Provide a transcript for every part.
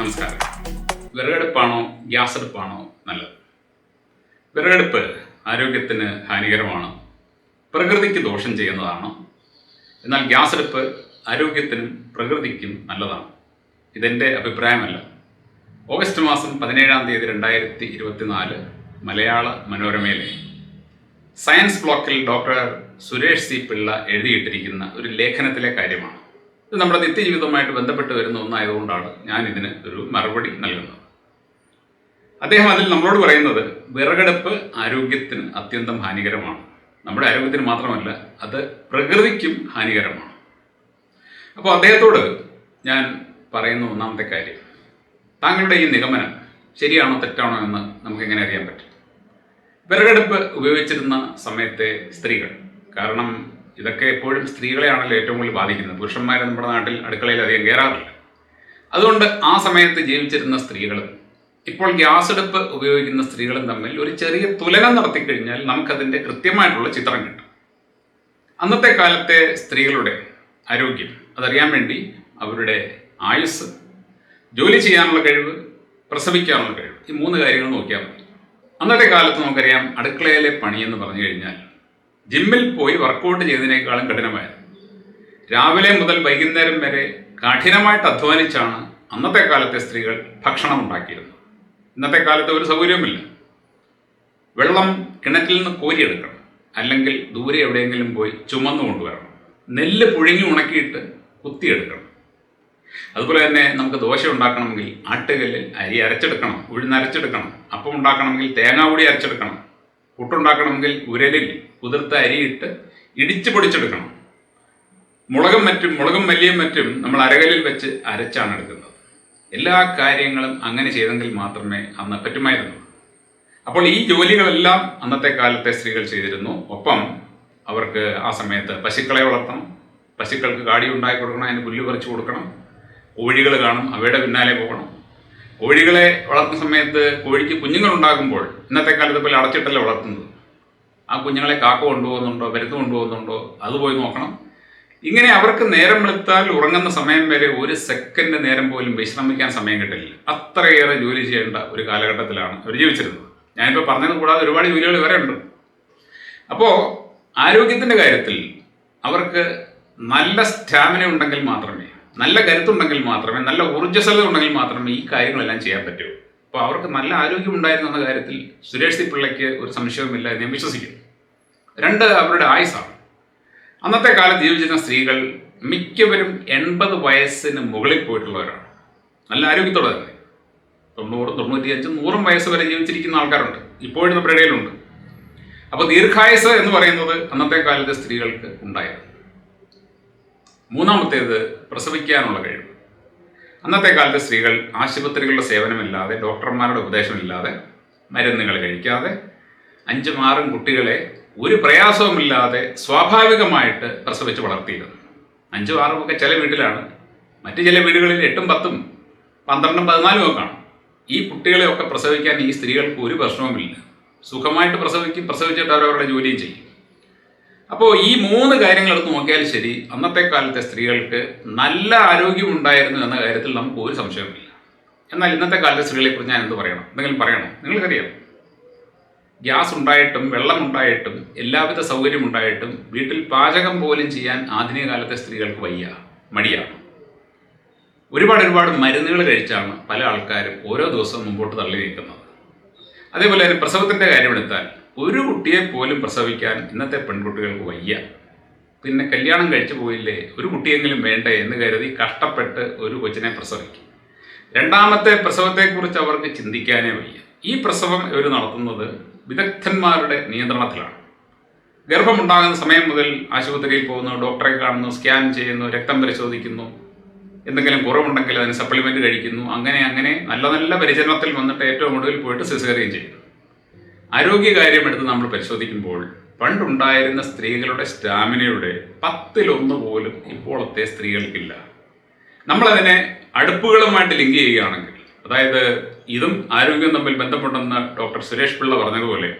നമസ്കാരം. വിറകടുപ്പാണോ ഗ്യാസ് അടുപ്പാണോ നല്ലത്? വിറകടുപ്പ് ആരോഗ്യത്തിന് ഹാനികരമാണ്. പ്രകൃതിക്ക് ദോഷം ചെയ്യുന്നതാണ്? എന്നാൽ ഗ്യാസ് അടുപ്പ് ആരോഗ്യത്തിനും പ്രകൃതിക്കും നല്ലതാണ്. ഇതെന്റെ അഭിപ്രായമല്ല. ഓഗസ്റ്റ് മാസം പതിനേഴാം തീയതി രണ്ടായിരത്തി ഇരുപത്തിനാല് മലയാള മനോരമയിലെ സയൻസ് ബ്ലോക്കിൽ ഡോക്ടർ സുരേഷ് സി പിള്ള എഴുതിയിട്ടിരിക്കുന്ന ഒരു ലേഖനത്തിലെ കാര്യമാണ്. ഇത് നമ്മുടെ നിത്യജീവിതവുമായിട്ട് ബന്ധപ്പെട്ട് വരുന്ന ഒന്നായതുകൊണ്ടാണ് ഞാൻ ഇതിന് ഒരു മറുപടി നൽകുന്നത്. അദ്ദേഹം അതിൽ നമ്മളോട് പറയുന്നത് വിറകടുപ്പ് ആരോഗ്യത്തിന് അത്യന്തം ഹാനികരമാണ്. നമ്മുടെ ആരോഗ്യത്തിന് മാത്രമല്ല അത് പ്രകൃതിക്കും ഹാനികരമാണ്. അപ്പോൾ അദ്ദേഹത്തോട് ഞാൻ പറയുന്ന ഒന്നാമത്തെ കാര്യം താങ്കളുടെ ഈ നിഗമനം ശരിയാണോ തെറ്റാണോ എന്ന് നമുക്ക് എങ്ങനെ അറിയാൻ പറ്റും? വിറകടുപ്പ് ഉപയോഗിച്ചിരുന്ന സമയത്തെ സ്ത്രീകൾ കാരണം ഇതൊക്കെ എപ്പോഴും സ്ത്രീകളെയാണല്ലോ ഏറ്റവും കൂടുതൽ ബാധിക്കുന്നത്. പുരുഷന്മാർ നമ്മുടെ നാട്ടിൽ അടുക്കളയിൽ അധികം കയറാറില്ല അതുകൊണ്ട് ആ സമയത്ത് ജീവിച്ചിരുന്ന സ്ത്രീകളും ഇപ്പോൾ ഗ്യാസ് അടുപ്പ് ഉപയോഗിക്കുന്ന സ്ത്രീകളും തമ്മിൽ ഒരു ചെറിയ തുലനം നടത്തിക്കഴിഞ്ഞാൽ നമുക്കതിന്റെ കൃത്യമായിട്ടുള്ള ചിത്രം കിട്ടും. അന്നത്തെ കാലത്തെ സ്ത്രീകളുടെ ആരോഗ്യം അതറിയാൻ വേണ്ടി അവരുടെ ആയുസ് ജോലി ചെയ്യാനുള്ള കഴിവ് പ്രസവിക്കാനുള്ള കഴിവ് ഈ മൂന്ന് കാര്യങ്ങൾ നോക്കിയാൽ മതി. അന്നത്തെ കാലത്ത് നമുക്കറിയാം അടുക്കളയിലെ പണി എന്ന് പറഞ്ഞു കഴിഞ്ഞാൽ ജിമ്മിൽ പോയി വർക്കൗട്ട് ചെയ്തതിനേക്കാളും കഠിനമായിരുന്നു രാവിലെ മുതൽ വൈകുന്നേരം വരെ കഠിനമായിട്ട് അധ്വാനിച്ചാണ് അന്നത്തെ കാലത്തെ സ്ത്രീകൾ ഭക്ഷണം ഉണ്ടാക്കിയിരുന്നത്. ഇന്നത്തെ കാലത്ത് ഒരു സൗകര്യവുമില്ല. വെള്ളം കിണറ്റിൽ നിന്ന് കോരിയെടുക്കണം. അല്ലെങ്കിൽ ദൂരെ എവിടെയെങ്കിലും പോയി ചുമന്നു കൊണ്ടുവരണം. നെല്ല് പുഴുങ്ങി ഉണക്കിയിട്ട് കുത്തിയെടുക്കണം. അതുപോലെ തന്നെ നമുക്ക് ദോശ ഉണ്ടാക്കണമെങ്കിൽ ആട്ടുകല്ലിൽ അരി അരച്ചെടുക്കണം ഉഴുന്നരച്ചെടുക്കണം അപ്പം ഉണ്ടാക്കണമെങ്കിൽ തേങ്ങ അരച്ചെടുക്കണം പുട്ടുണ്ടാക്കണമെങ്കിൽ ഉരലിൽ കുതിർത്ത അരിയിട്ട് ഇടിച്ച് പൊടിച്ചെടുക്കണം. മുളകും മറ്റും മുളകും മല്ലിയും മറ്റും നമ്മൾ അരകലിൽ വെച്ച് അരച്ചാണ് എടുക്കുന്നത്. എല്ലാ കാര്യങ്ങളും അങ്ങനെ ചെയ്തെങ്കിൽ മാത്രമേ അന്ന് പറ്റുമായിരുന്നു. അപ്പോൾ ഈ ജോലികളെല്ലാം അന്നത്തെ കാലത്തെ സ്ത്രീകൾ ചെയ്തിരുന്നു. ഒപ്പം അവർക്ക് ആ സമയത്ത് പശുക്കളെ വളർത്തണം പശുക്കൾക്ക് കാടി ഉണ്ടാക്കി കൊടുക്കണം അതിന് പുല്ല് പറിച്ചു കൊടുക്കണം കോഴികൾ കാണും അവയുടെ പിന്നാലെ പോകണം. കോഴികളെ വളർത്തുന്ന സമയത്ത് കോഴിക്ക് കുഞ്ഞുങ്ങൾ ഉണ്ടാകുമ്പോൾ ഇന്നത്തെ കാലത്ത് പോലെ അടച്ചിട്ടല്ല വളർത്തുന്നത്. ആ കുഞ്ഞുങ്ങളെ കാക്ക കൊണ്ടുപോകുന്നുണ്ടോ പരുത്ത് കൊണ്ടുപോകുന്നുണ്ടോ അത് പോയി നോക്കണം. ഇങ്ങനെ അവർക്ക് നേരം വെളുത്താൽ ഉറങ്ങുന്ന സമയം വരെ ഒരു സെക്കൻഡ് നേരം പോലും വിശ്രമിക്കാൻ സമയം കിട്ടില്ല. അത്രയേറെ ജോലി ചെയ്യേണ്ട ഒരു കാലഘട്ടത്തിലാണ് അവർ ജീവിച്ചിരുന്നത്. ഞാനിപ്പോൾ പറഞ്ഞത് കൂടാതെ ഒരുപാട് ജോലികൾ വരെ ഉണ്ട്. അപ്പോൾ ആരോഗ്യത്തിന്റെ കാര്യത്തിൽ അവർക്ക് നല്ല സ്റ്റാമിന ഉണ്ടെങ്കിൽ മാത്രമേ നല്ല കരുത്തുണ്ടെങ്കിൽ മാത്രമേ നല്ല ഊർജസ്വലത ഉണ്ടെങ്കിൽ മാത്രമേ ഈ കാര്യങ്ങളെല്ലാം ചെയ്യാൻ പറ്റൂ. അപ്പോൾ അവർക്ക് നല്ല ആരോഗ്യം ഉണ്ടായിരുന്നു എന്ന കാര്യത്തിൽ സുരേഷ് സി പിള്ളയ്ക്ക് ഒരു സംശയവുമില്ല എന്ന് ഞാൻ വിശ്വസിക്കുന്നു. രണ്ട് അവരുടെ ആയുസാണ്. അന്നത്തെ കാലത്ത് ജീവിച്ചിരുന്ന സ്ത്രീകൾ മിക്കവരും എൺപത് വയസ്സിന് മുകളിൽ പോയിട്ടുള്ളവരാണ്. നല്ല ആരോഗ്യത്തോടെ തന്നെ. തൊണ്ണൂറും തൊണ്ണൂറ്റിയഞ്ചും നൂറും വയസ്സ് വരെ ജീവിച്ചിരിക്കുന്ന ആൾക്കാരുണ്ട്. ഇപ്പോഴും നമ്മുടെ ഇടയിലുണ്ട് അപ്പോൾ ദീർഘായുസ് എന്ന് പറയുന്നത് അന്നത്തെ കാലത്തെ സ്ത്രീകൾക്ക് ഉണ്ടായിരുന്നു. മൂന്നാമത്തേത് പ്രസവിക്കാനുള്ള കഴിവ്. അന്നത്തെ കാലത്ത് സ്ത്രീകൾ ആശുപത്രികളുടെ സേവനമില്ലാതെ ഡോക്ടർമാരുടെ ഉപദേശമില്ലാതെ മരുന്നുകൾ കഴിക്കാതെ അഞ്ചും ആറും കുട്ടികളെ ഒരു പ്രയാസവുമില്ലാതെ സ്വാഭാവികമായിട്ട് പ്രസവിച്ച് വളർത്തിയിരുന്നു. അഞ്ചും ആറും ഒക്കെ ചില വീട്ടിലാണ്. മറ്റു ചില വീടുകളിൽ എട്ടും പത്തും പന്ത്രണ്ടും പതിനാലും ഒക്കെ കാണും. ഈ കുട്ടികളെയൊക്കെ പ്രസവിക്കാൻ ഈ സ്ത്രീകൾക്ക് ഒരു പ്രശ്നവുമില്ല. സുഖമായിട്ട് പ്രസവിക്കും പ്രസവിച്ചിട്ട് അവരവരുടെ ജോലിയും ചെയ്യും. അപ്പോൾ ഈ മൂന്ന് കാര്യങ്ങൾ എടുത്ത് നോക്കിയാൽ ശരി അന്നത്തെ കാലത്തെ സ്ത്രീകൾക്ക് നല്ല ആരോഗ്യം ഉണ്ടായിരുന്നു എന്ന കാര്യത്തിൽ നമുക്ക് ഒരു സംശയമില്ല എന്നാൽ ഇന്നത്തെ കാലത്തെ സ്ത്രീകളെ കുറിച്ച് ഞാൻ എന്ത് പറയണം? എന്തെങ്കിലും പറയണം? നിങ്ങൾക്കറിയാം. ഗ്യാസ് ഉണ്ടായിട്ടും വെള്ളം ഉണ്ടായിട്ടും എല്ലാവിധ സൗകര്യം ഉണ്ടായിട്ടും വീട്ടിൽ പാചകം പോലും ചെയ്യാൻ ആധുനിക കാലത്തെ സ്ത്രീകൾക്ക് വയ്യ മടിയാണ്. ഒരുപാട് ഒരുപാട് മരുന്നുകൾ കഴിച്ചാണ് പല ആൾക്കാരും ഓരോ ദിവസവും മുമ്പോട്ട് തള്ളി നീക്കുന്നത് അതേപോലെ തന്നെ പ്രസവത്തിന്റെ കാര്യമെടുത്താൽ ഒരു കുട്ടിയെ പോലും പ്രസവിക്കാൻ ഇന്നത്തെ പെൺകുട്ടികൾക്ക് വയ്യ. പിന്നെ കല്യാണം കഴിച്ചു പോയില്ലേ ഒരു കുട്ടിയെങ്കിലും വേണ്ടേ എന്ന് കരുതി കഷ്ടപ്പെട്ട് ഒരു കൊച്ചിനെ പ്രസവിക്കും. രണ്ടാമത്തെ പ്രസവത്തെക്കുറിച്ച് അവർക്ക് ചിന്തിക്കാനേ വയ്യ. ഈ പ്രസവം ഇവർ നടത്തുന്നത് വിദഗ്ധന്മാരുടെ നിയന്ത്രണത്തിലാണ്. ഗർഭമുണ്ടാകുന്ന സമയം മുതൽ ആശുപത്രിയിൽ പോകുന്നു ഡോക്ടറെ കാണുന്നു സ്കാൻ ചെയ്യുന്നു രക്തം പരിശോധിക്കുന്നു. എന്തെങ്കിലും കുറവുണ്ടെങ്കിൽ അതിന് സപ്ലിമെന്റ് കഴിക്കുന്നു. അങ്ങനെ അങ്ങനെ നല്ല നല്ല പരിചരണത്തിൽ വന്നിട്ട് ഏറ്റവും ഒടുവിൽ പോയിട്ട് സിസേറിയൻ ചെയ്യുന്നു. ആരോഗ്യകാര്യം എടുത്ത് നമ്മൾ പരിശോധിക്കുമ്പോൾ പണ്ടുണ്ടായിരുന്ന സ്ത്രീകളുടെ സ്റ്റാമിനയുടെ പത്തിലൊന്ന് പോലും ഇപ്പോഴത്തെ സ്ത്രീകൾക്കില്ല. നമ്മളതിനെ അടുപ്പുകളുമായിട്ട് ലിങ്ക് ചെയ്യുകയാണെങ്കിൽ അതായത് ഇതും ആരോഗ്യം തമ്മിൽ ബന്ധപ്പെട്ടെന്ന് ഡോക്ടർ സുരേഷ് പിള്ള പറഞ്ഞതുപോലെ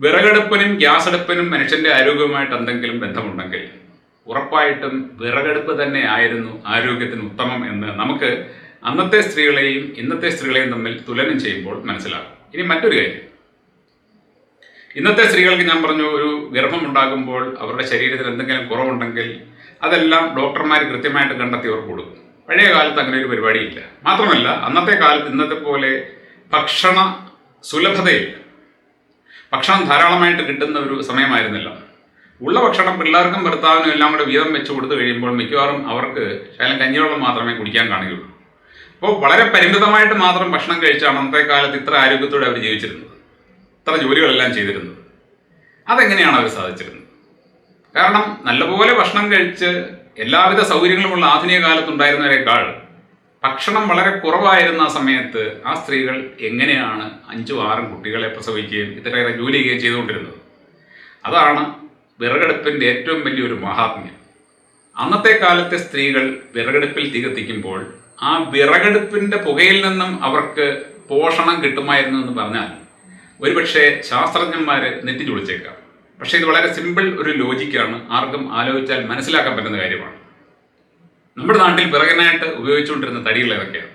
വിറകടുപ്പിനും ഗ്യാസ് അടുപ്പിനും മനുഷ്യന്റെ ആരോഗ്യവുമായിട്ട് എന്തെങ്കിലും ബന്ധമുണ്ടെങ്കിൽ ഉറപ്പായിട്ടും വിറകടുപ്പ് തന്നെ ആയിരുന്നു ആരോഗ്യത്തിന് ഉത്തമം എന്ന് നമുക്ക് അന്നത്തെ സ്ത്രീകളെയും ഇന്നത്തെ സ്ത്രീകളെയും തമ്മിൽ തുലനം ചെയ്യുമ്പോൾ മനസ്സിലാകും. ഇനി മറ്റൊരു കാര്യം. ഇന്നത്തെ സ്ത്രീകൾക്ക് ഞാൻ പറഞ്ഞു ഒരു ഗർഭം ഉണ്ടാകുമ്പോൾ അവരുടെ ശരീരത്തിൽ എന്തെങ്കിലും കുറവുണ്ടെങ്കിൽ അതെല്ലാം ഡോക്ടർമാർ കൃത്യമായിട്ട് കണ്ടെത്തി അവർക്ക് കൊടുക്കും. പഴയ കാലത്ത് അങ്ങനെ ഒരു പരിപാടിയില്ല. മാത്രമല്ല അന്നത്തെ കാലത്ത് ഇന്നത്തെ പോലെ ഭക്ഷണ സുലഭതയില്ല ഭക്ഷണം ധാരാളമായിട്ട് കിട്ടുന്ന ഒരു സമയമായിരുന്നില്ല. ഉള്ള ഭക്ഷണം പിള്ളേർക്കും ഭർത്താവിനും എല്ലാം കൂടെ വീതം വെച്ച് കൊടുത്തു കഴിയുമ്പോൾ മിക്കവാറും അവർക്ക് ശകലം കഞ്ഞിവെള്ളം മാത്രമേ കുടിക്കാൻ കാണുകയുള്ളൂ അപ്പോൾ വളരെ പരിമിതമായിട്ട് മാത്രം ഭക്ഷണം കഴിച്ചാണ് അന്നത്തെ കാലത്ത് ഇത്ര ആരോഗ്യത്തോടെ അവർ ജീവിച്ചിരുന്നത്. ഇത്ര ജോലികളെല്ലാം ചെയ്തിരുന്നത്. അതെങ്ങനെയാണ് അവർ സാധിച്ചിരുന്നത്? കാരണം നല്ലപോലെ ഭക്ഷണം കഴിച്ച് എല്ലാവിധ സൗകര്യങ്ങളുമുള്ള ആധുനിക കാലത്തുണ്ടായിരുന്നവരെക്കാൾ ഭക്ഷണം വളരെ കുറവായിരുന്ന ആ സമയത്ത് ആ സ്ത്രീകൾ എങ്ങനെയാണ് അഞ്ചും ആറും കുട്ടികളെ പ്രസവിക്കുകയും ഇത്രയേറെ ജോലി ചെയ്യുകയും ചെയ്തുകൊണ്ടിരുന്നത്? അതാണ് വിറകടുപ്പിന്റെ ഏറ്റവും വലിയൊരു മഹാത്മ്യം. അന്നത്തെ കാലത്തെ സ്ത്രീകൾ വിറകടുപ്പിൽ തീ കത്തിക്കുമ്പോൾ ആ വിറകടുപ്പിന്റെ പുകയിൽ നിന്നും അവർക്ക് പോഷണം കിട്ടുമായിരുന്നു എന്ന് പറഞ്ഞാൽ ഒരുപക്ഷെ ശാസ്ത്രജ്ഞന്മാർ നെറ്റിച്ചുളിച്ചേക്കാം പക്ഷേ ഇത് വളരെ സിമ്പിൾ ഒരു ലോജിക്കാണ് ആർക്കും ആലോചിച്ചാൽ മനസ്സിലാക്കാൻ പറ്റുന്ന കാര്യമാണ്. നമ്മുടെ നാട്ടിൽ പിറകനായിട്ട് ഉപയോഗിച്ചുകൊണ്ടിരുന്ന തടികൾ ഏതൊക്കെയാണ്?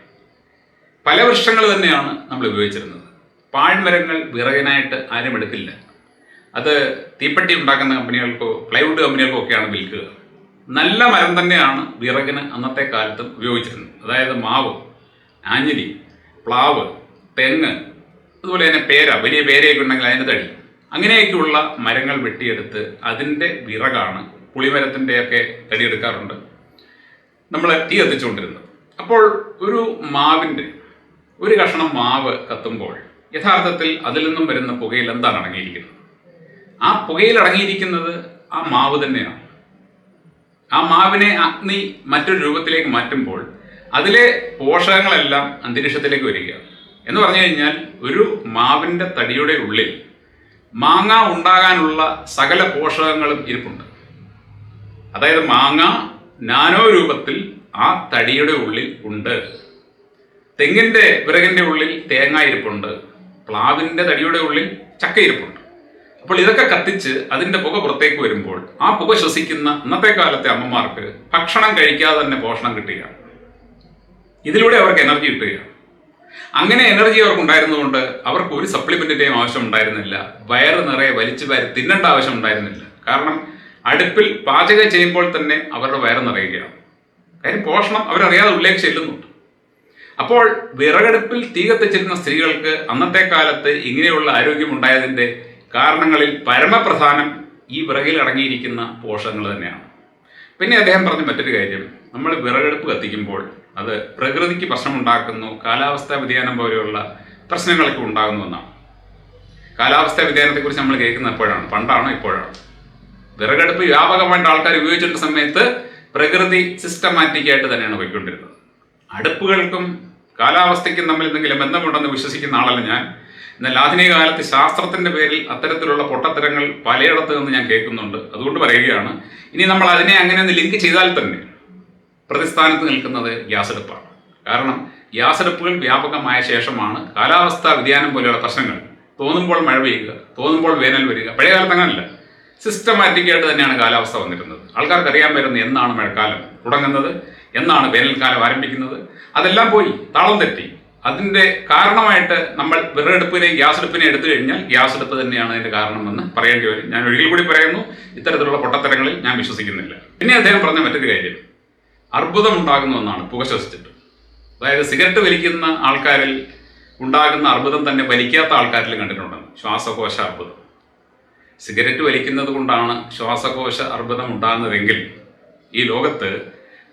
പല വൃക്ഷങ്ങൾ തന്നെയാണ് നമ്മൾ ഉപയോഗിച്ചിരുന്നത്. പാഴ്മരങ്ങൾ വിറകനായിട്ട് ആരും എടുക്കില്ല. അത് തീപ്പെട്ടി ഉണ്ടാക്കുന്ന കമ്പനികൾക്കോ പ്ലൈവുഡ് കമ്പനികൾക്കോ ഒക്കെയാണ് വിൽക്കുക. നല്ല മരം തന്നെയാണ് വിറകിന് അന്നത്തെ കാലത്തും ഉപയോഗിച്ചിരുന്നത്. അതായത് മാവ് ആഞ്ഞിലി പ്ലാവ് തെങ്ങ് അതുപോലെ തന്നെ പേര വലിയ പേരയൊക്കെ ഉണ്ടെങ്കിൽ അതിന്റെ തടി. അങ്ങനെയൊക്കെയുള്ള മരങ്ങൾ വെട്ടിയെടുത്ത് അതിന്റെ വിറകാണ് പുളിമരത്തിന്റെയൊക്കെ തടി എടുക്കാറുണ്ട്. നമ്മൾ തീ കത്തിച്ചുകൊണ്ടിരുന്നത്. അപ്പോൾ ഒരു മാവിന്റെ ഒരു കഷ്ണം മാവ് കത്തുമ്പോൾ യഥാർത്ഥത്തിൽ അതിൽ നിന്നും വരുന്ന പുകയിൽ എന്താണ് അടങ്ങിയിരിക്കുന്നത്? ആ പുകയിൽ അടങ്ങിയിരിക്കുന്നത് ആ മാവ് തന്നെയാണ്. ആ മാവിനെ അഗ്നി മറ്റൊരു രൂപത്തിലേക്ക് മാറ്റുമ്പോൾ അതിലെ പോഷകങ്ങളെല്ലാം അന്തരീക്ഷത്തിലേക്ക് വരികയാണ്. എന്ന് പറഞ്ഞു കഴിഞ്ഞാൽ ഒരു മാവിന്റെ തടിയുടെ ഉള്ളിൽ മാങ്ങ ഉണ്ടാകാനുള്ള സകല പോഷകങ്ങളും ഇരിപ്പുണ്ട്. അതായത് മാങ്ങ നാനോ രൂപത്തിൽ ആ തടിയുടെ ഉള്ളിൽ ഉണ്ട്. തെങ്ങിന്റെ വിറകിന്റെ ഉള്ളിൽ തേങ്ങ ഇരിപ്പുണ്ട്. പ്ലാവിന്റെ തടിയുടെ ഉള്ളിൽ ചക്ക ഇരിപ്പുണ്ട്. അപ്പോൾ ഇതൊക്കെ കത്തിച്ച് അതിന്റെ പുക പുറത്തേക്ക് വരുമ്പോൾ ആ പുക ശ്വസിക്കുന്ന ഇന്നത്തെ കാലത്തെ അമ്മമാർക്ക് ഭക്ഷണം കഴിക്കാതെ തന്നെ പോഷണം കിട്ടുകയാണ്. ഇതിലൂടെ അവർക്ക് എനർജി കിട്ടുകയാണ്. അങ്ങനെ എനർജി അവർക്ക് ഉണ്ടായിരുന്നതുകൊണ്ട് അവർക്ക് ഒരു സപ്ലിമെന്റിന്റെയും ആവശ്യം ഉണ്ടായിരുന്നില്ല. വയറ് നിറയെ വലിച്ചു വാരി തിന്നേണ്ട ആവശ്യം ഉണ്ടായിരുന്നില്ല. കാരണം അടുപ്പിൽ പാചകം ചെയ്യുമ്പോൾ തന്നെ അവരുടെ വയറ് നിറയുകയാണ്. കാര്യം പോഷണം അവരറിയാതെ ഉള്ളിലേക്ക് ചെല്ലുന്നുണ്ട് അപ്പോൾ വിറകടുപ്പിൽ തീ കത്തിച്ചിരുന്ന സ്ത്രീകൾക്ക് അന്നത്തെ കാലത്ത് ഇങ്ങനെയുള്ള ആരോഗ്യം ഉണ്ടായതിന്റെ കാരണങ്ങളിൽ പരമപ്രധാനം ഈ വിറകിൽ അടങ്ങിയിരിക്കുന്ന പോഷകങ്ങൾ തന്നെയാണ്. പിന്നെ അദ്ദേഹം പറഞ്ഞ മറ്റൊരു കാര്യം. നമ്മൾ വിറകടുപ്പ് കത്തിക്കുമ്പോൾ അത് പ്രകൃതിക്ക് പ്രശ്നമുണ്ടാക്കുന്നു കാലാവസ്ഥാ വ്യതിയാനം പോലെയുള്ള പ്രശ്നങ്ങളൊക്കെ ഉണ്ടാകുന്നു എന്നാണ് കാലാവസ്ഥാ വ്യതിയാനത്തെക്കുറിച്ച് നമ്മൾ കേൾക്കുന്ന എപ്പോഴാണ്? പണ്ടാണോ ഇപ്പോഴാണ്? വിറകടുപ്പ് വ്യാപകമായിട്ട് ആൾക്കാർ ഉപയോഗിച്ചിരുന്ന സമയത്ത് പ്രകൃതി സിസ്റ്റമാറ്റിക് ആയിട്ട് തന്നെയാണ് പോയിക്കൊണ്ടിരുന്നത്. അടുപ്പുകൾക്കും കാലാവസ്ഥയ്ക്കും തമ്മിൽ എന്തെങ്കിലും ബന്ധമുണ്ടെന്ന് വിശ്വസിക്കുന്ന ആളല്ല ഞാൻ. എന്നാൽ ആധുനിക കാലത്ത് ശാസ്ത്രത്തിന്റെ പേരിൽ അത്തരത്തിലുള്ള പൊട്ടത്തരങ്ങൾ പലയിടത്തു നിന്ന് ഞാൻ കേൾക്കുന്നുണ്ട്. അതുകൊണ്ട് പറയുകയാണ് ഇനി നമ്മൾ അതിനെ അങ്ങനെ ഒന്ന് ലിങ്ക് ചെയ്താൽ തന്നെ പ്രതിസ്ഥാനത്ത് നിൽക്കുന്നത് ഗ്യാസ് അടുപ്പാണ് കാരണം ഗ്യാസ് അടുപ്പുകൾ വ്യാപകമായ ശേഷമാണ് കാലാവസ്ഥാ വ്യതിയാനം പോലെയുള്ള പ്രശ്നങ്ങൾ. തോന്നുമ്പോൾ മഴ പെയ്യുക തോന്നുമ്പോൾ വേനൽ വരിക പഴയ കാലത്ത് അങ്ങനല്ല. സിസ്റ്റമാറ്റിക് ആയിട്ട് തന്നെയാണ് കാലാവസ്ഥ വന്നിരുന്നത്. ആൾക്കാർക്ക് അറിയാൻ പറ്റുന്നത് എന്നാണ് മഴക്കാലം തുടങ്ങുന്നത് എന്നാണ് വേനൽക്കാലം ആരംഭിക്കുന്നത്. അതെല്ലാം പോയി താളം തെറ്റി. അതിന്റെ കാരണമായിട്ട് നമ്മൾ വിറകടുപ്പിനെ ഗ്യാസ് അടുപ്പിനെ എടുത്തു കഴിഞ്ഞാൽ ഗ്യാസ് അടുപ്പ് തന്നെയാണ് അതിന്റെ കാരണമെന്ന് പറയേണ്ടി വരും. ഞാൻ ഒരിക്കൽ കൂടി പറയുന്നു ഇത്തരത്തിലുള്ള പൊട്ടത്തരങ്ങളിൽ ഞാൻ വിശ്വസിക്കുന്നില്ല. പിന്നെ അദ്ദേഹം പറഞ്ഞ മറ്റൊരു കാര്യം. അർബുദം ഉണ്ടാകുന്ന ഒന്നാണ് പുക ശ്വസിച്ചിട്ട്. അതായത് സിഗരറ്റ് വലിക്കുന്ന ആൾക്കാരിൽ ഉണ്ടാകുന്ന അർബുദം തന്നെ വലിക്കാത്ത ആൾക്കാരിൽ കണ്ടിട്ടുണ്ടെന്ന്. ശ്വാസകോശ അർബുദം. സിഗരറ്റ് വലിക്കുന്നത് കൊണ്ടാണ് ശ്വാസകോശ അർബുദം ഉണ്ടാകുന്നതെങ്കിൽ ഈ ലോകത്ത്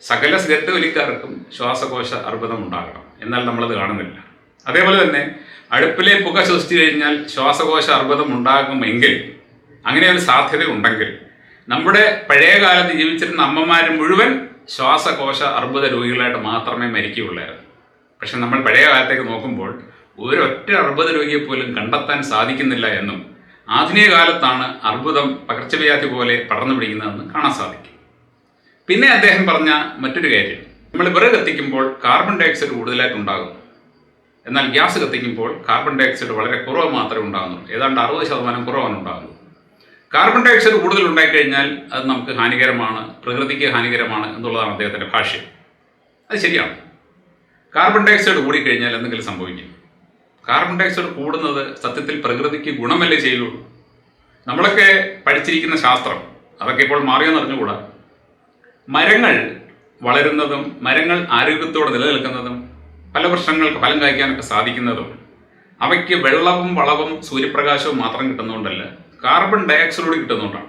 സകല സിഗരറ്റ് വലിക്കാർക്കും ശ്വാസകോശ അർബുദം ഉണ്ടാകണം. എന്നാൽ നമ്മളത് കാണുന്നില്ല. അതേപോലെ തന്നെ അടുപ്പിലെ പുക ശ്വസിച്ചു കഴിഞ്ഞാൽ ശ്വാസകോശ അർബുദം ഉണ്ടാകുമെങ്കിൽ അങ്ങനെ ഒരു സാധ്യത ഉണ്ടെങ്കിൽ നമ്മുടെ പഴയ കാലത്ത് ജീവിച്ചിരുന്ന അമ്മമാർ മുഴുവൻ ശ്വാസകോശ അർബുദ രോഗികളായിട്ട് മാത്രമേ മരിക്കുകയുള്ളായിരുന്നു. പക്ഷെ നമ്മൾ പഴയ കാലത്തേക്ക് നോക്കുമ്പോൾ ഒരൊറ്റ അർബുദ രോഗിയെ പോലും കണ്ടെത്താൻ സാധിക്കുന്നില്ല എന്നും ആധുനിക കാലത്താണ് അർബുദം പകർച്ചവ്യാധി പോലെ പടർന്നു പിടിക്കുന്നതെന്ന് കാണാൻ സാധിക്കും. പിന്നെ അദ്ദേഹം പറഞ്ഞ മറ്റൊരു കാര്യം. നമ്മൾ വിറക് കത്തിക്കുമ്പോൾ കാർബൺ ഡൈ ഓക്സൈഡ് കൂടുതലായിട്ട് ഉണ്ടാകും എന്നാൽ ഗ്യാസ് കത്തിക്കുമ്പോൾ കാർബൺ ഡൈ ഓക്സൈഡ് വളരെ കുറവ് മാത്രമേ ഉണ്ടാകുന്നുള്ളൂ. ഏതാണ്ട് അറുപത് ശതമാനം കുറവാണ് ഉണ്ടാകുന്നത്. കാർബൺ ഡൈ ഓക്സൈഡ് കൂടുതൽ ഉണ്ടായിക്കഴിഞ്ഞാൽ അത് നമുക്ക് ഹാനികരമാണ് പ്രകൃതിക്ക് ഹാനികരമാണ് എന്നുള്ളതാണ് അദ്ദേഹത്തിന്റെ ഭാഷ്യം. അത് ശരിയാണ്. കാർബൺ ഡയോക്സൈഡ് കൂടിക്കഴിഞ്ഞാൽ എന്തെങ്കിലും സംഭവിക്കും. കാർബൺ ഡയോക്സൈഡ് കൂടുന്നത് സത്യത്തിൽ പ്രകൃതിക്ക് ഗുണമല്ലേ ചെയ്യുള്ളൂ? നമ്മളൊക്കെ പഠിച്ചിരിക്കുന്ന ശാസ്ത്രം അതൊക്കെ ഇപ്പോൾ മാറിയെന്ന് അറിഞ്ഞുകൂടാ. മരങ്ങൾ വളരുന്നതും മരങ്ങൾ ആരോഗ്യത്തോടെ നിലനിൽക്കുന്നതും പല പ്രശ്നങ്ങൾക്ക് ഫലം കായ്ക്കാനൊക്കെ സാധിക്കുന്നതും അവയ്ക്ക് വെള്ളവും വളവും സൂര്യപ്രകാശവും മാത്രം കിട്ടുന്നതുകൊണ്ടല്ല കാർബൺ ഡയോക്സൈഡ് കൂടി കിട്ടുന്നതുകൊണ്ടാണ്.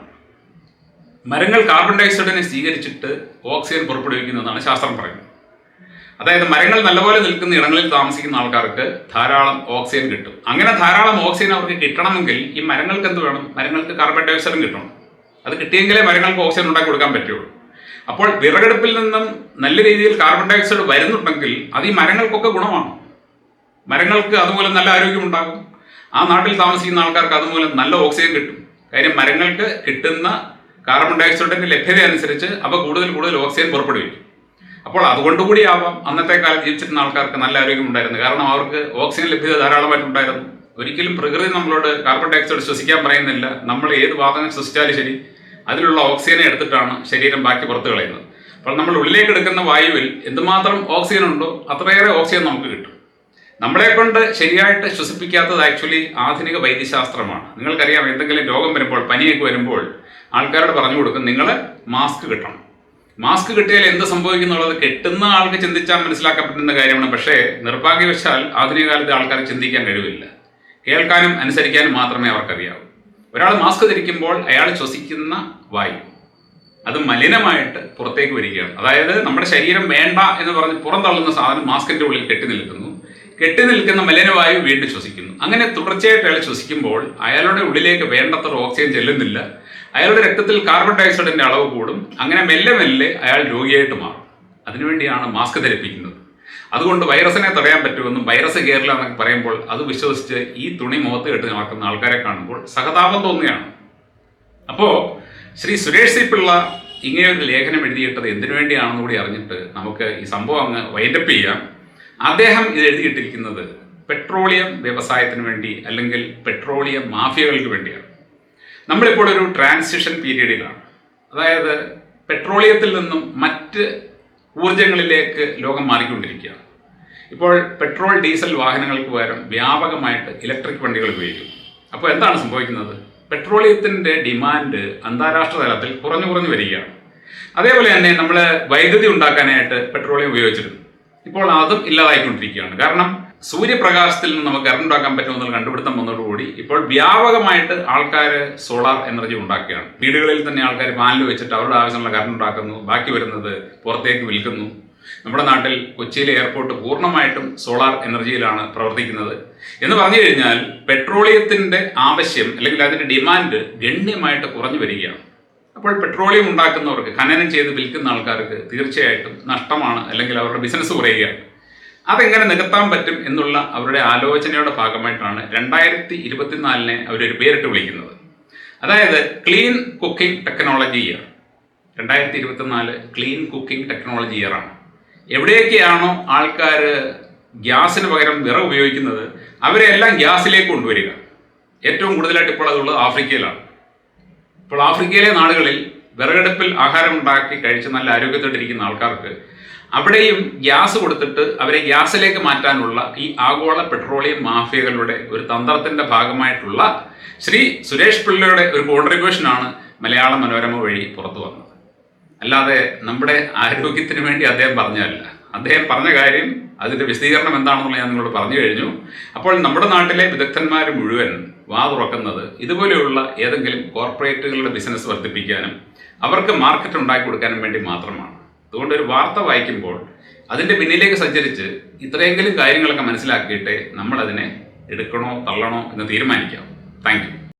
മരങ്ങൾ കാർബൺ ഡയോക്സൈഡിനെ സ്വീകരിച്ചിട്ട് ഓക്സിജൻ പുറപ്പെടുവിക്കുന്നതാണ് ശാസ്ത്രം പറയുന്നത്. അതായത് മരങ്ങൾ നല്ലപോലെ നിൽക്കുന്ന ഇടങ്ങളിൽ താമസിക്കുന്ന ആൾക്കാർക്ക് ധാരാളം ഓക്സിജൻ കിട്ടും. അങ്ങനെ ധാരാളം ഓക്സിജൻ അവർക്ക് കിട്ടണമെങ്കിൽ ഈ മരങ്ങൾക്ക് എന്ത് വേണം? മരങ്ങൾക്ക് കാർബൺ ഡയോക്സൈഡും കിട്ടണം. അത് കിട്ടിയെങ്കിലേ മരങ്ങൾക്ക് ഓക്സിജൻ ഉണ്ടാക്കി കൊടുക്കാൻ പറ്റുള്ളൂ. അപ്പോൾ വിറകടുപ്പിൽ നിന്നും നല്ല രീതിയിൽ കാർബൺ ഡയോക്സൈഡ് വരുന്നുണ്ടെങ്കിൽ അത് ഈ മരങ്ങൾക്കൊക്കെ ഗുണമാണ്. മരങ്ങൾക്ക് അതുപോലെ നല്ല ആരോഗ്യമുണ്ടാകും ആ നാട്ടിൽ താമസിക്കുന്ന ആൾക്കാർക്ക് അതുമൂലം നല്ല ഓക്സിജൻ കിട്ടും. കാര്യം മരങ്ങൾക്ക് കിട്ടുന്ന കാർബൺ ഡയോക്സൈഡിന്റെ ലഭ്യത അനുസരിച്ച് അവ കൂടുതൽ കൂടുതൽ ഓക്സിജൻ പുറപ്പെടുവിക്കും. അപ്പോൾ അതുകൊണ്ടുകൂടി ആവാം അന്നത്തെ കാലത്ത് ജീവിച്ചിരുന്ന ആൾക്കാർക്ക് നല്ല ആരോഗ്യം ഉണ്ടായിരുന്നു. കാരണം അവർക്ക് ഓക്സിജൻ ലഭ്യത ധാരാളമായിട്ടുണ്ടായിരുന്നു ഒരിക്കലും പ്രകൃതി നമ്മളോട് കാർബൺ ഡയോക്സൈഡ് ശ്വസിക്കാൻ പറയുന്നില്ല. നമ്മൾ ഏത് വാതകം ശ്വസിച്ചാലും ശരി അതിലുള്ള ഓക്സിജനെ എടുത്തിട്ടാണ് ശരീരം ബാക്കി പുറത്തു കളയുന്നത്. അപ്പോൾ നമ്മൾ ഉള്ളിലേക്ക് എടുക്കുന്ന വായുവിൽ എന്തുമാത്രം ഓക്സിജൻ ഉണ്ടോ അത്രയേറെ ഓക്സിജൻ നമുക്ക് കിട്ടും. നമ്മളെ കൊണ്ട് ശരിയായിട്ട് ശ്വസിപ്പിക്കാത്തത് ആക്ച്വലി ആധുനിക വൈദ്യശാസ്ത്രമാണ്. നിങ്ങൾക്കറിയാം എന്തെങ്കിലും രോഗം വരുമ്പോൾ പനിയൊക്കെ വരുമ്പോൾ ആൾക്കാരോട് പറഞ്ഞു കൊടുക്കും നിങ്ങൾ മാസ്ക് കിട്ടണം. മാസ്ക് കിട്ടിയാൽ എന്ത് സംഭവിക്കുന്നുള്ളത് കെട്ടുന്ന ആൾക്ക് ചിന്തിച്ചാൽ മനസ്സിലാക്കാൻ പറ്റുന്ന കാര്യമാണ്. പക്ഷേ നിർഭാഗ്യവശാൽ ആധുനിക കാലത്ത് ആൾക്കാർ ചിന്തിക്കാൻ കഴിവില്ല. കേൾക്കാനും അനുസരിക്കാനും മാത്രമേ അവർക്കറിയാവൂ. ഒരാൾ മാസ്ക് ധരിക്കുമ്പോൾ അയാൾ ശ്വസിക്കുന്ന വായു. അത് മലിനമായിട്ട് പുറത്തേക്ക് വരികയാണ്. അതായത് നമ്മുടെ ശരീരം വേണ്ട എന്ന് പറഞ്ഞ് പുറന്തള്ളുന്ന സാധനം മാസ്കിന്റെ ഉള്ളിൽ കെട്ടി നിൽക്കുന്നു. കെട്ടി നിൽക്കുന്ന മലിനവായു വീണ്ടും ശ്വസിക്കുന്നു. അങ്ങനെ തുടർച്ചയായിട്ട് അയാൾ ശ്വസിക്കുമ്പോൾ അയാളുടെ ഉള്ളിലേക്ക് വേണ്ടത്ര ഓക്സിജൻ ചെല്ലുന്നില്ല. അയാളുടെ രക്തത്തിൽ കാർബൺ ഡയോക്സൈഡിന്റെ അളവ് കൂടും. അങ്ങനെ മെല്ലെ മെല്ലെ അയാൾ രോഗിയായിട്ട് മാറും. അതിനുവേണ്ടിയാണ് മാസ്ക് ധരിപ്പിക്കുന്നത്. അതുകൊണ്ട് വൈറസിനെ തടയാൻ പറ്റുമെന്നും വൈറസ് കേരള എന്നൊക്കെ പറയുമ്പോൾ അത് വിശ്വസിച്ച് ഈ തുണി മുഖത്ത് കെട്ടി നടക്കുന്ന ആൾക്കാരെ കാണുമ്പോൾ സഹതാപം തോന്നുകയാണ്. അപ്പോൾ ശ്രീ സുരേഷ് സി പിള്ള ഇങ്ങനെയൊരു ലേഖനം എഴുതിയിട്ടത് എന്തിനു വേണ്ടിയാണെന്ന് കൂടി അറിഞ്ഞിട്ട് നമുക്ക് ഈ സംഭവം അങ്ങ് വൈൻഡപ്പ് ചെയ്യാം. അദ്ദേഹം ഇത് എഴുതിയിട്ടിരിക്കുന്നത് പെട്രോളിയം വ്യവസായത്തിന് വേണ്ടി അല്ലെങ്കിൽ പെട്രോളിയം മാഫിയകൾക്ക് വേണ്ടിയാണ്. നമ്മളിപ്പോൾ ഒരു ട്രാൻസിഷൻ പീരീഡിലാണ്. അതായത് പെട്രോളിയത്തിൽ നിന്നും മറ്റ് ഊർജങ്ങളിലേക്ക് ലോകം മാറിക്കൊണ്ടിരിക്കുകയാണ്. ഇപ്പോൾ പെട്രോൾ ഡീസൽ വാഹനങ്ങൾക്ക് പകരം വ്യാപകമായിട്ട് ഇലക്ട്രിക് വണ്ടികൾ ഉപയോഗിക്കുന്നു. അപ്പോൾ എന്താണ് സംഭവിക്കുന്നത്? പെട്രോളിയത്തിന്റെ ഡിമാൻഡ് അന്താരാഷ്ട്ര തലത്തിൽ കുറഞ്ഞു കുറഞ്ഞു വരികയാണ്. അതേപോലെ തന്നെ നമ്മൾ വൈദ്യുതി ഉണ്ടാക്കാനായിട്ട് പെട്രോളിയം ഉപയോഗിച്ചിരുന്നു. ഇപ്പോൾ അതും ഇല്ലാതായിക്കൊണ്ടിരിക്കുകയാണ്. കാരണം സൂര്യപ്രകാശത്തിൽ നിന്ന് നമുക്ക് കറണ്ട് ഉണ്ടാക്കാൻ പറ്റുമെന്നുള്ള കണ്ടുപിടുത്തം വന്നതോടുകൂടി ഇപ്പോൾ വ്യാപകമായിട്ട് ആൾക്കാർ സോളാർ എനർജി ഉണ്ടാക്കുകയാണ്. വീടുകളിൽ തന്നെ ആൾക്കാർ പാനൽ വെച്ചിട്ട് അവരുടെ ആവശ്യമുള്ള കറണ്ട് ഉണ്ടാക്കുന്നു ബാക്കി വരുന്നത് പുറത്തേക്ക് വിൽക്കുന്നു. നമ്മുടെ നാട്ടിൽ കൊച്ചിയിലെ എയർപോർട്ട് പൂർണമായിട്ടും സോളാർ എനർജിയിലാണ് പ്രവർത്തിക്കുന്നത്. എന്ന് പറഞ്ഞു കഴിഞ്ഞാൽ പെട്രോളിയത്തിന്റെ ആവശ്യം അല്ലെങ്കിൽ അതിന്റെ ഡിമാൻഡ് ഗണ്യമായിട്ട് കുറഞ്ഞു വരികയാണ്. അപ്പോൾ പെട്രോളിയം ഉണ്ടാക്കുന്നവർക്ക് ഖനനം ചെയ്ത് വിൽക്കുന്ന ആൾക്കാർക്ക് തീർച്ചയായിട്ടും നഷ്ടമാണ് അല്ലെങ്കിൽ അവരുടെ ബിസിനസ് കുറയുകയാണ്. അതെങ്ങനെ നികത്താൻ പറ്റും എന്നുള്ള അവരുടെ ആലോചനയുടെ ഭാഗമായിട്ടാണ് രണ്ടായിരത്തി ഇരുപത്തിനാലിനെ അവരൊരു പേരിട്ട് വിളിക്കുന്നത്. അതായത് ക്ലീൻ കുക്കിംഗ് ടെക്നോളജി ഇയർ രണ്ടായിരത്തി ഇരുപത്തിനാല് ക്ലീൻ കുക്കിംഗ് ടെക്നോളജി ഇയർ ആണ്. എവിടെയൊക്കെയാണോ ആൾക്കാർ ഗ്യാസിന് പകരം വിറക് ഉപയോഗിക്കുന്നത് അവരെല്ലാം ഗ്യാസിലേക്ക് കൊണ്ടുവരിക. ഏറ്റവും കൂടുതലായിട്ട് ഇപ്പോൾ അതുള്ളത് ആഫ്രിക്കയിലാണ്. ഇപ്പോൾ ആഫ്രിക്കയിലെ നാടുകളിൽ വിറകടുപ്പിൽ ആഹാരം ഉണ്ടാക്കി കഴിച്ച് നല്ല ആരോഗ്യത്തോട്ടിരിക്കുന്ന ആൾക്കാർക്ക് അവിടെയും ഗ്യാസ് കൊടുത്തിട്ട് അവരെ ഗ്യാസിലേക്ക് മാറ്റാനുള്ള ഈ ആഗോള പെട്രോളിയം മാഫിയകളുടെ ഒരു തന്ത്രത്തിന്റെ ഭാഗമായിട്ടുള്ള ശ്രീ സുരേഷ് പിള്ളയുടെ ഒരു കോൺട്രിബ്യൂഷനാണ് മലയാള മനോരമ വഴി പുറത്തു വന്നത്. അല്ലാതെ നമ്മുടെ ആരോഗ്യത്തിന് വേണ്ടി അദ്ദേഹം പറഞ്ഞതല്ല. അദ്ദേഹം പറഞ്ഞ കാര്യം അതിന്റെ വിശദീകരണം എന്താണെന്നുള്ള ഞാൻ നിങ്ങളോട് പറഞ്ഞു കഴിഞ്ഞു. അപ്പോൾ നമ്മുടെ നാട്ടിലെ വിദഗ്ധന്മാർ മുഴുവൻ വാ തുറക്കുന്നത് ഇതുപോലെയുള്ള ഏതെങ്കിലും കോർപ്പറേറ്റുകളുടെ ബിസിനസ് വർദ്ധിപ്പിക്കാനും അവർക്ക് മാർക്കറ്റ് ഉണ്ടാക്കി കൊടുക്കാനും വേണ്ടി മാത്രമാണ്. അതുകൊണ്ട് ഒരു വാർത്ത വായിക്കുമ്പോൾ അതിന്റെ പിന്നിലേക്ക് സഞ്ചരിച്ച് ഇത്രയെങ്കിലും കാര്യങ്ങളൊക്കെ മനസ്സിലാക്കിയിട്ടേ നമ്മളതിനെ എടുക്കണോ തള്ളണോ എന്ന് തീരുമാനിക്കാം. താങ്ക്